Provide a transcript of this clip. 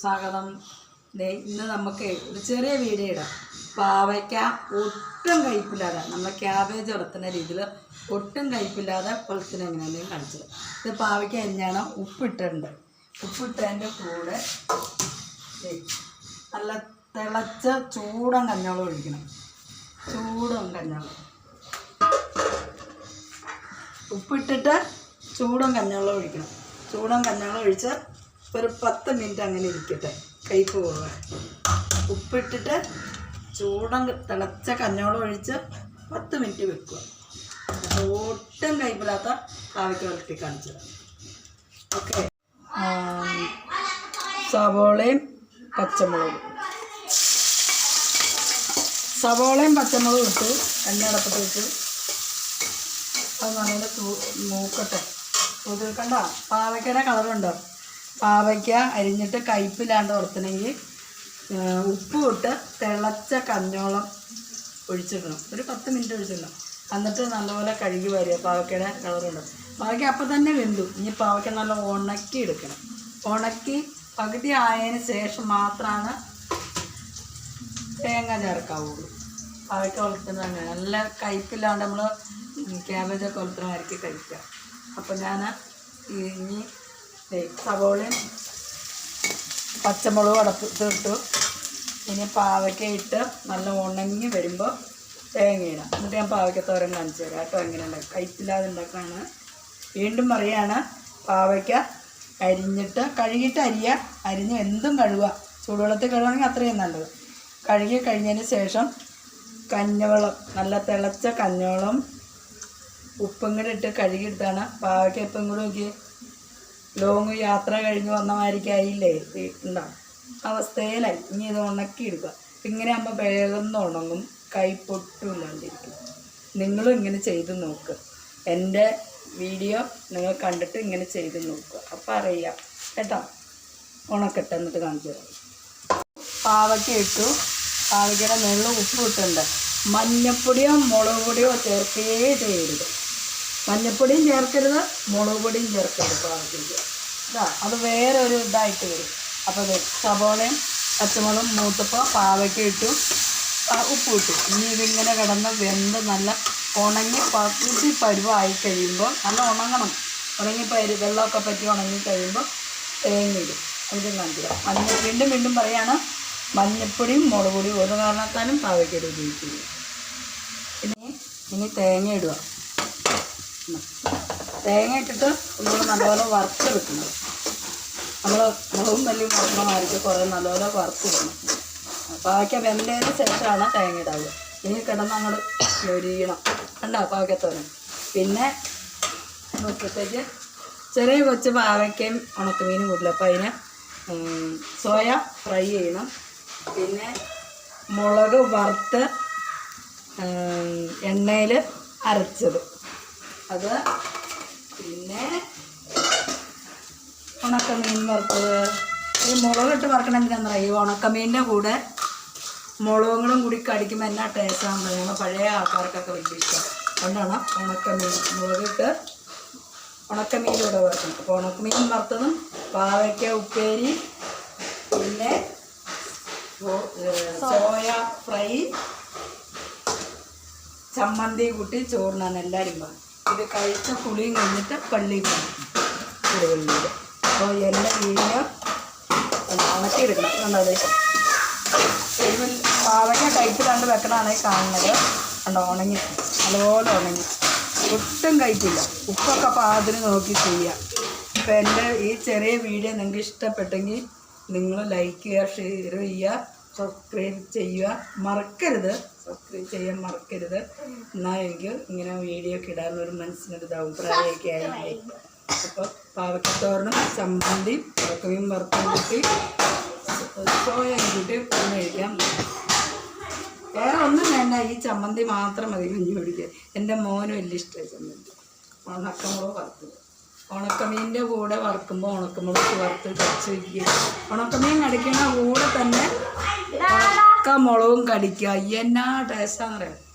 സ്വാഗതം. ഇന്ന് നമുക്ക് ഒരു ചെറിയ വീഡിയോ ഇടാം. പാവയ്ക്ക ഒട്ടും കഴിപ്പില്ലാതെ നമ്മൾ ക്യാബേജ് വളർത്തുന്ന രീതിയിൽ ഒട്ടും കഴിപ്പില്ലാതെ വളർത്തുന്ന എങ്ങനെയാണെന്ന് കളിച്ചത് ഇത് പാവയ്ക്ക എങ്ങനെയാണ് ഉപ്പിട്ടിട്ടുണ്ട്. ഉപ്പിട്ടതിന്റെ കൂടെ നല്ല തിളച്ച ചൂടൻ കഞ്ഞോളം ഒഴിക്കണം. ചൂടൻ കഞ്ഞോളം. ഉപ്പിട്ടിട്ട് ചൂടൻ കഞ്ഞോളം ഒഴിക്കണം. ചൂടൻ കഞ്ഞോളം ഒഴിച്ച് ഒരു പത്ത് മിനിറ്റ് അങ്ങനെ ഇരിക്കട്ടെ. കയ്പ്പ് പോകാൻ ഉപ്പിട്ടിട്ട് ചൂടം തിളച്ച കഞ്ഞോളം ഒഴിച്ച് പത്ത് മിനിറ്റ് വെക്കുക. ഒട്ടും കയ്പില്ലാത്ത കാവയ്ക്ക് വളർത്തി കാണിച്ചത് ഓക്കെ. സവോളയും പച്ചമുളകും സവോളയും പച്ചമുളകും ഇട്ട്. എണ്ണ അടപ്പത്ത് വെച്ച്. അത് നല്ല മൂക്കട്ടെ. തൂത്ത് കണ്ട? പാവയ്ക്കയുടെ കളറുണ്ടോ? പാവയ്ക്ക അരിഞ്ഞിട്ട് കയ്പില്ലാണ്ട് ഉറത്തണമെങ്കിൽ ഉപ്പ് ഇട്ട് തിളച്ച കഞ്ഞോളം ഒഴിച്ചിടണം. ഒരു പത്ത് മിനിറ്റ് ഒഴിച്ചിടണം. എന്നിട്ട് നല്ലപോലെ കഴുകി വരിക. പാവയ്ക്കയുടെ കളറുണ്ട് പാവയ്ക്ക അപ്പം തന്നെ വെന്തു. ഇനി പാവയ്ക്ക നല്ല ഉണക്കി എടുക്കണം. ഉണക്കി പകുതി ആയതിന് ശേഷം മാത്രമാണ് തേങ്ങ ചേർക്കാവുള്ളൂ. പാവയ്ക്ക വളർത്തുന്നത് അങ്ങനെ. നല്ല കയ്പില്ലാണ്ട് നമ്മൾ ക്യാബേജൊക്കെ വളർത്തുന്നവർക്ക് കഴിക്കുക. അപ്പോൾ ഞാൻ ഇനി സവോളയും പച്ചമുളകും അടപ്പത്ത് ഇട്ടു ഇനി പാവയ്ക്ക ഇട്ട് നല്ല ഉണങ്ങി വരുമ്പോൾ തേങ്ങ ഇടാം. എന്നിട്ട് ഞാൻ പാവയ്ക്ക തോരൻ കാണിച്ചു തരാം. കേട്ടോ എങ്ങനെ ഉണ്ടാക്കും കയ്പില്ലാതെ ഉണ്ടാക്കാണ് വീണ്ടും പറയാണ് പാവയ്ക്ക അരിഞ്ഞിട്ട് കഴുകിയിട്ട് അരിയുക അരിഞ്ഞ് എന്തും കഴുകുക. ചൂടുവെള്ളത്തിൽ കഴുകണമെങ്കിൽ അത്രയും നല്ലത്. കഴുകി കഴിഞ്ഞതിന് ശേഷം കഞ്ഞവെള്ളം നല്ല തിളച്ച കഞ്ഞവെള്ളം ഉപ്പും കൂടെ ഇട്ട് കഴുകിയെടുത്താണ്. പാവയ്ക്ക ഇപ്പം കൂടെ നോക്കി ലോങ് യാത്ര കഴിഞ്ഞ് വന്ന മാതിരിക്ക് ആയില്ലേ? ഉണ്ടാവും അവസ്ഥയിലായി ഇനി ഇത് ഉണക്കി എടുക്കുക. ഇങ്ങനെ ആകുമ്പോൾ വേഗം ഉണങ്ങും. കൈ പൊട്ടുമില്ലാണ്ടിരിക്കും നിങ്ങളും ഇങ്ങനെ ചെയ്ത് നോക്ക്. എന്റെ വീഡിയോ നിങ്ങൾ കണ്ടിട്ട് ഇങ്ങനെ ചെയ്ത് നോക്കുക അപ്പം അറിയാം. കേട്ടോ? ഉണക്കട്ടെ എന്നിട്ട് കാണിച്ചു തരാം. പാവയ്ക്ക ഇട്ടു. പാവയ്ക്കയുടെ നെള്ളും ഉപ്പ് ഇട്ടുണ്ട് മഞ്ഞപ്പൊടിയോ മുളക് പൊടിയോ ചേർക്കുകയേ ചെയ്യരുത്. മഞ്ഞപ്പൊടിയും ചേർക്കരുത് മുളക് പൊടിയും ചേർക്കരുത് പാകത്തേക്ക് ഇതാ അത് വേറെ ഒരു ഇതായിട്ട് വരും. അപ്പോൾ സവോളയും പച്ചമുളകും മൂത്തപ്പോൾ പാവയ്ക്ക ഇട്ടു. ഉപ്പ് ഇട്ടു. ഇനി ഇതിങ്ങനെ കിടന്ന് വെന്ത് നല്ല ഉണങ്ങി പകുതി പരുവായി കഴിയുമ്പോൾ നല്ല ഉണങ്ങണം. ഉണങ്ങി പരി വെള്ളമൊക്കെ പറ്റി ഉണങ്ങി കഴിയുമ്പോൾ തേങ്ങ ഇടും. അതിന്റെ നന്ദി മഞ്ഞ വീണ്ടും വീണ്ടും പറയാണ് മഞ്ഞപ്പൊടിയും മുളക് പൊടിയും ഒരു കാരണത്താലും പാവയ്ക്കയുടെ ഉപയോഗിക്കുന്നത് ഇനി ഇനി തേങ്ങ ഇടുക. ഉം. തേങ്ങ ഇട്ടിട്ട് നമ്മൾ നല്ലപോലെ വറുത്ത് വെക്കണം നമ്മൾ മുളകും മല്ലിയും വറക്കണമായിരിക്കും കുറേ നല്ലപോലെ വറുത്ത് വെക്കണം പാവയ്ക്ക വെന്തതിന് ശേഷമാണ് തേങ്ങ ഇടാവുക ഇനി കിടന്ന് അങ്ങോട്ട് ഞൊരിയണം. കണ്ടോ പാവയ്ക്കത്തോരൻ പിന്നെ നോക്കിയത്തേക്ക് ചെറിയ കൊച്ച് പാവയ്ക്കയും ഉണക്കമീനും കൂട്ടില്ല. അപ്പോൾ അതിന് സോയ ഫ്രൈ ചെയ്യണം. പിന്നെ മുളക് വറുത്ത് എണ്ണയിൽ അരച്ചത്. അത് പിന്നെ ഉണക്കമീൻ വറുത്തത്. ഈ മുളകിട്ട് വറക്കണം എന്തിനാണെന്നറിയാം ഈ ഉണക്കമീനിന്റെ കൂടെ മുളകങ്ങളും കൂടി കടിക്കുമ്പോൾ എന്നാ ടേസ്റ്റാണെന്ന് ഞങ്ങൾ പഴയ ആൾക്കാർക്കൊക്കെ വലിയ ഇഷ്ടം. അതുകൊണ്ടാണ് ഉണക്കമീൻ മുളകിട്ട് ഉണക്കമീൻ വറുക്കണം അപ്പോൾ ഉണക്കമീൻ വറുത്തതും പാവയ്ക്ക ഉപ്പേരി പിന്നെ സോയ ഫ്രൈ ചമ്മന്തി കൂട്ടി ചോറിനാണ് എല്ലാവരും പോകും ഇത് കഴിച്ച പുളിയും കഴിഞ്ഞിട്ട് പള്ളിയിൽ പോകും കുടികളിൽ അപ്പോൾ എല്ലാം വീഡിയോ ഉണക്കിയെടുക്കണം എടുക്കണം അതെ എരിവിൽ പാവയ്ക്ക കയ്പ് കണ്ട് വെക്കണമാണ് കാണുന്നത്. കണ്ടോ? ഉണങ്ങി. നല്ലപോലെ ഉണങ്ങി. ഒട്ടും കയ്പില്ല ഉപ്പൊക്കെ പാകത്തിന് നോക്കി ചെയ്യാം. അപ്പോൾ എന്റെ ഈ ചെറിയ വീഡിയോ നിങ്ങൾക്ക് ഇഷ്ടപ്പെട്ടെങ്കിൽ നിങ്ങൾ ലൈക്ക് ചെയ്യുക ഷെയർ ചെയ്യുക. സബ്സ്ക്രൈബ് ചെയ്യുക. മറക്കരുത്. സബ്സ്ക്രൈബ് ചെയ്യാൻ മറക്കരുത്. എന്നാൽ എനിക്ക് ഇങ്ങനെ വീഡിയോ ഒക്കെ ഇടാനൊരു മനസ്സിനൊരു അഭിപ്രായമൊക്കെ ആയി. അപ്പോൾ പാവക്കത്തോറിനും ചമ്മന്തി ഉറക്കമീൻ വറുത്തും കൂട്ടി സോയയും കൂട്ടി ഒന്ന് കഴിക്കാം. വേറെ ഒന്നും വേണ്ട. ഈ ചമ്മന്തി മാത്രം മതി. കഞ്ഞി പിടിക്കുക എന്റെ മോനും വലിയ ഇഷ്ടമായി ചമ്മന്തി. ഉണക്കമുളക് വറുത്തത്. ഉണക്കമീന്റെ കൂടെ വറുക്കുമ്പോൾ ഉണക്കമുളക് വറുത്ത് കടിച്ച് വയ്ക്കുക. ഉണക്കമീൻ കടിക്കണ കൂടെ തന്നെ ഉണക്ക മുളകും കടിക്കുക. എന്നാ ടേസ്റ്റാന്ന് പറയാം